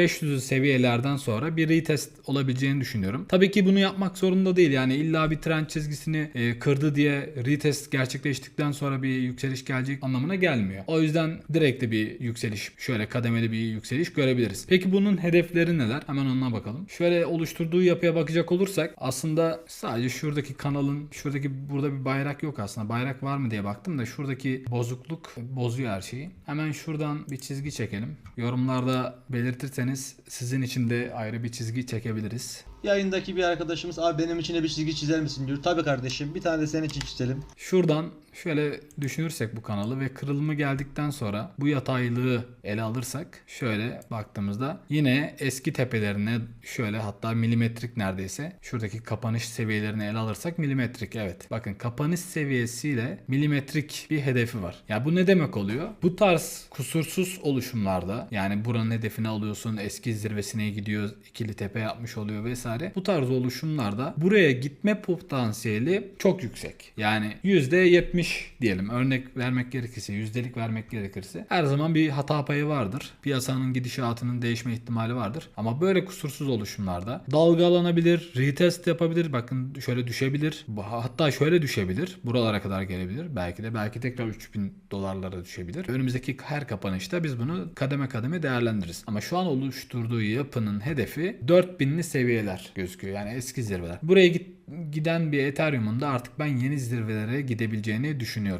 500 seviyelerden sonra bir retest olabileceğini düşünüyorum. Tabii ki bunu yapmak zorunda değil. Yani illa bir trend çizgisini e, kırdı diye retest gerçekleştikten sonra bir yükseliş gelecek anlamına gelmiyor. O yüzden direkt de bir yükseliş, şöyle kademeli bir yükseliş görebiliriz. Peki bunun hedefleri neler? Hemen onuna bakalım. Şöyle oluşturduğu yapıya bakacak olursak aslında sadece şuradaki kanalın, şuradaki burada bir bayrak yok aslında. Bayrak var mı diye baktım da şuradaki bozukluk bozuyor her şeyi. Hemen şuradan bir çizgi çekelim. Yorumlarda belirtirseniz sizin için de ayrı bir çizgi çekebiliriz. Yayındaki bir arkadaşımız abi benim için de bir çizgi çizer misin diyor. Tabii kardeşim bir tane de senin için çizelim. Şuradan şöyle düşünürsek bu kanalı ve kırılımı geldikten sonra bu yataylığı ele alırsak şöyle baktığımızda yine eski tepelerine şöyle hatta milimetrik neredeyse şuradaki kapanış seviyelerini ele alırsak milimetrik evet. Bakın kapanış seviyesiyle milimetrik bir hedefi var. Ya bu ne demek oluyor? Bu tarz kusursuz oluşumlarda yani buranın hedefini alıyorsun eski zirvesine gidiyor ikili tepe yapmış oluyor vesaire. Bu tarz oluşumlarda buraya gitme potansiyeli çok yüksek. Yani %70 diyelim örnek vermek gerekirse yüzdelik vermek gerekirse her zaman bir hata payı vardır. Piyasanın gidişatının değişme ihtimali vardır. Ama böyle kusursuz oluşumlarda dalgalanabilir, retest yapabilir. Bakın şöyle düşebilir. Hatta şöyle düşebilir. Buralara kadar gelebilir. Belki de belki tekrar 3000 dolarlara düşebilir. Önümüzdeki her kapanışta biz bunu kademe kademe değerlendiririz. Ama şu an oluşturduğu yapının hedefi 4000'li seviyeler gözüküyor. Yani eski zirveler. Buraya git, giden bir Ethereum'un da artık ben yeni zirvelere gidebileceğini düşünüyorum.